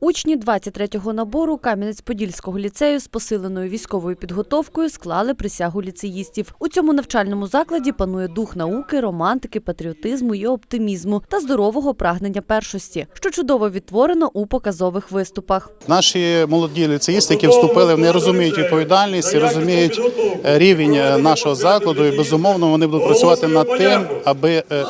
Учні 23-го набору Кам'янець-Подільського ліцею з посиленою військовою підготовкою склали присягу ліцеїстів. У цьому навчальному закладі панує дух науки, романтики, патріотизму і оптимізму та здорового прагнення першості, що чудово відтворено у показових виступах. Наші молоді ліцеїсти, які вступили, вони розуміють відповідальність, розуміють е, рівень е, нашого закладу, і безумовно вони будуть працювати над тим, аби, е,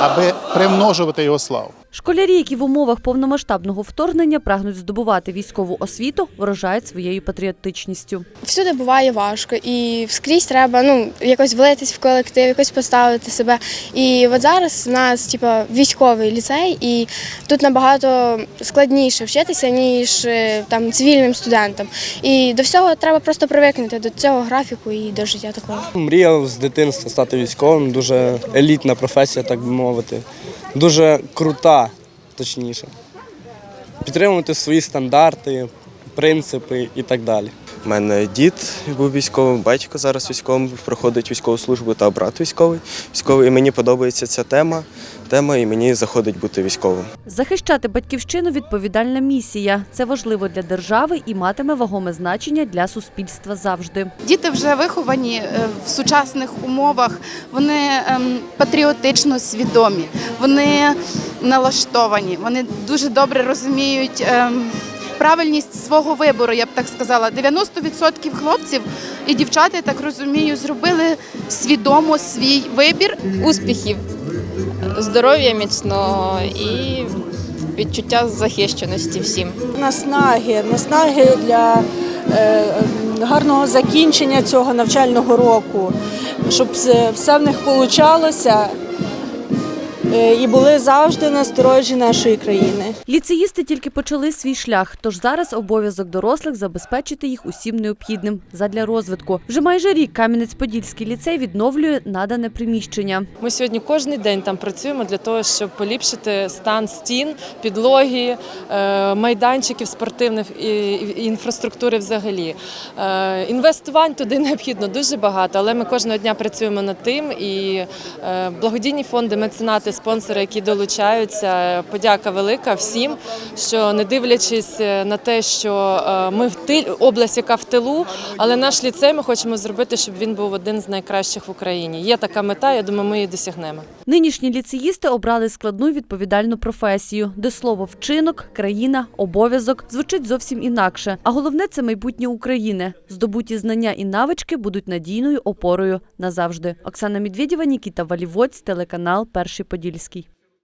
аби примножувати його славу. Школярі, які в умовах повномасштабного вторгнення прагнуть здобувати військову освіту, вражають своєю патріотичністю. Всюди буває важко, і скрізь треба ну якось влитись в колектив, якось поставити себе. І от зараз у нас, типа, військовий ліцей, і тут набагато складніше вчитися, ніж е, там цивільним студентам. І до всього треба просто привикнути до цього графіку і до життя такого. Мріяв з дитинства стати військовим, дуже елітна професія, так би мовити. Дуже крута, точніше. Підтримувати свої стандарти, принципи і так далі. У мене дід був військовим, батько зараз військовим, проходить військову службу та брат військовий. Військовий, і мені подобається ця тема. Тема, і мені заходить бути військовим. Захищати батьківщину відповідальна місія. Це важливо для держави і матиме вагоме значення для суспільства завжди. Діти вже виховані е, в сучасних умовах, вони ем, патріотично свідомі, вони налаштовані, вони дуже добре розуміють. Правильність свого вибору, я б так сказала, 90% хлопців і дівчат, я так розумію, зробили свідомо свій вибір. успіхів, здоров'я міцного і відчуття захищеності всім. наснаги, наснаги для е, гарного закінчення цього навчального року, щоб все в них получалося е, і були завжди на сторожі нашої країни. Ліцеїсти тільки почали свій шлях, тож зараз обов'язок дорослих забезпечити їх усім необхідним задля розвитку. Вже майже рік Кам'янець-Подільський ліцей відновлює надане приміщення. Ми сьогодні кожен день там працюємо для того, щоб поліпшити стан стін, підлоги, е, майданчиків спортивних і інфраструктури взагалі. Е, Інвестувань туди необхідно дуже багато, але ми кожного дня працюємо над тим. І е, благодійні фонди, меценати, спонсори, які долучаються. Подяка велика всім, що не дивлячись на те, що е, ми в тиль область, яка в тилу, але наш ліцей ми хочемо зробити, щоб він був один з найкращих в Україні. Є така мета. Я думаю, ми її досягнемо. Нинішні ліцеїсти обрали складну відповідальну професію, де слово вчинок, країна, обов'язок звучить зовсім інакше. А головне це майбутнє України. Здобуті знання і навички будуть надійною опорою назавжди. Оксана Медведєва, Нікіта Валівоць, телеканал Перший Подільський.